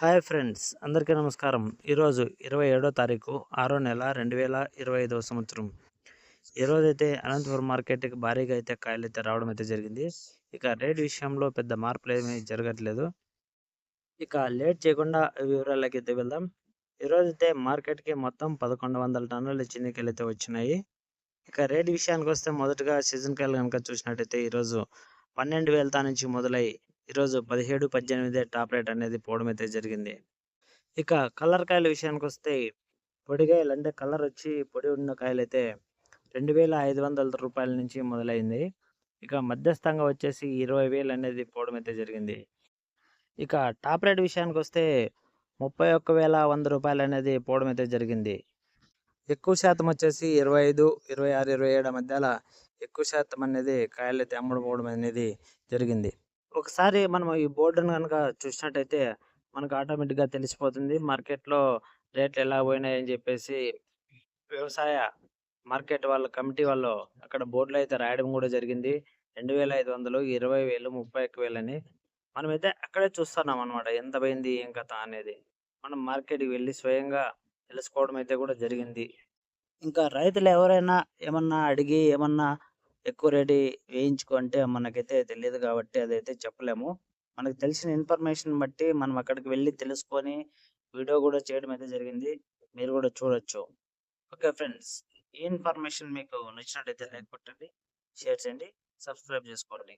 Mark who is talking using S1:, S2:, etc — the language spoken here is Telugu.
S1: హాయ్ ఫ్రెండ్స్ అందరికీ నమస్కారం. ఈరోజు ఇరవై ఏడో తారీఖు ఆరో నెల రెండు వేల ఇరవై ఐదవ సంవత్సరం. ఈరోజు అయితే అనంతపురం మార్కెట్కి భారీగా అయితే కాయలు అయితే రావడం అయితే జరిగింది. ఇక రేట్ విషయంలో పెద్ద మార్పులు ఏమీ జరగట్లేదు. ఇక లేట్ చేయకుండా వివరాలకి అయితే వెళ్దాం. ఈరోజు అయితే మార్కెట్కి మొత్తం పదకొండు వందల టన్నుల చిన్నకాయలు అయితే వచ్చినాయి. ఇక రేట్ విషయానికి వస్తే మొదటగా సీజన్ కాయలు కనుక చూసినట్టయితే ఈరోజు పన్నెండు వేల నుంచి మొదలై ఈరోజు పదిహేడు పద్దెనిమిది టాప్ రేట్ అనేది పోవడం అయితే జరిగింది. ఇక కలర్ కాయల విషయానికి వస్తే పొడికాయలు అంటే కలర్ వచ్చి పొడి ఉన్న కాయలు అయితే రెండు వేల ఐదు వందల రూపాయల నుంచి మొదలైంది. ఇక మధ్యస్థంగా వచ్చేసి ఇరవై వేలు అనేది పోవడం అయితే జరిగింది. ఇక టాప్ రేట్ విషయానికి వస్తే ముప్పై ఒక్క వేల వంద రూపాయలు అనేది పోవడం అయితే జరిగింది. ఎక్కువ శాతం వచ్చేసి ఇరవై ఐదు ఇరవై ఆరు ఇరవై ఏడు మధ్యలో ఎక్కువ శాతం అనేది కాయలు అయితే అమ్ముడుపోవడం అనేది జరిగింది. ఒకసారి మనం ఈ బోర్డును కనుక చూసినట్టయితే మనకు ఆటోమేటిక్గా తెలిసిపోతుంది. మార్కెట్లో రేట్లు ఎలా పోయినాయని చెప్పేసి వ్యవసాయ మార్కెట్ వాళ్ళ కమిటీ వాళ్ళు అక్కడ బోర్డులో అయితే రాయడం కూడా జరిగింది. రెండు వేల ఐదు వందలు ఇరవై వేలు ముప్పై ఒక్క వేలు అని మనమైతే అక్కడే చూస్తున్నాం అనమాట ఎంత పోయింది ఏం కథ అనేది. మనం మార్కెట్కి వెళ్ళి స్వయంగా తెలుసుకోవడం అయితే కూడా జరిగింది. ఇంకా రైతులు ఎవరైనా ఏమన్నా అడిగి ఏమన్నా ఎక్కువ రేటు వేయించుకుంటే మనకైతే తెలియదు కాబట్టి అదైతే చెప్పలేము. మనకు తెలిసిన ఇన్ఫర్మేషన్ బట్టి మనం అక్కడికి వెళ్ళి తెలుసుకొని వీడియో కూడా చేయడం అయితే జరిగింది. మీరు కూడా చూడొచ్చు. ఓకే ఫ్రెండ్స్ ఈ ఇన్ఫర్మేషన్ మీకు నచ్చినట్టయితే లైక్ కొట్టండి షేర్ చేయండి సబ్స్క్రైబ్ చేసుకోండి.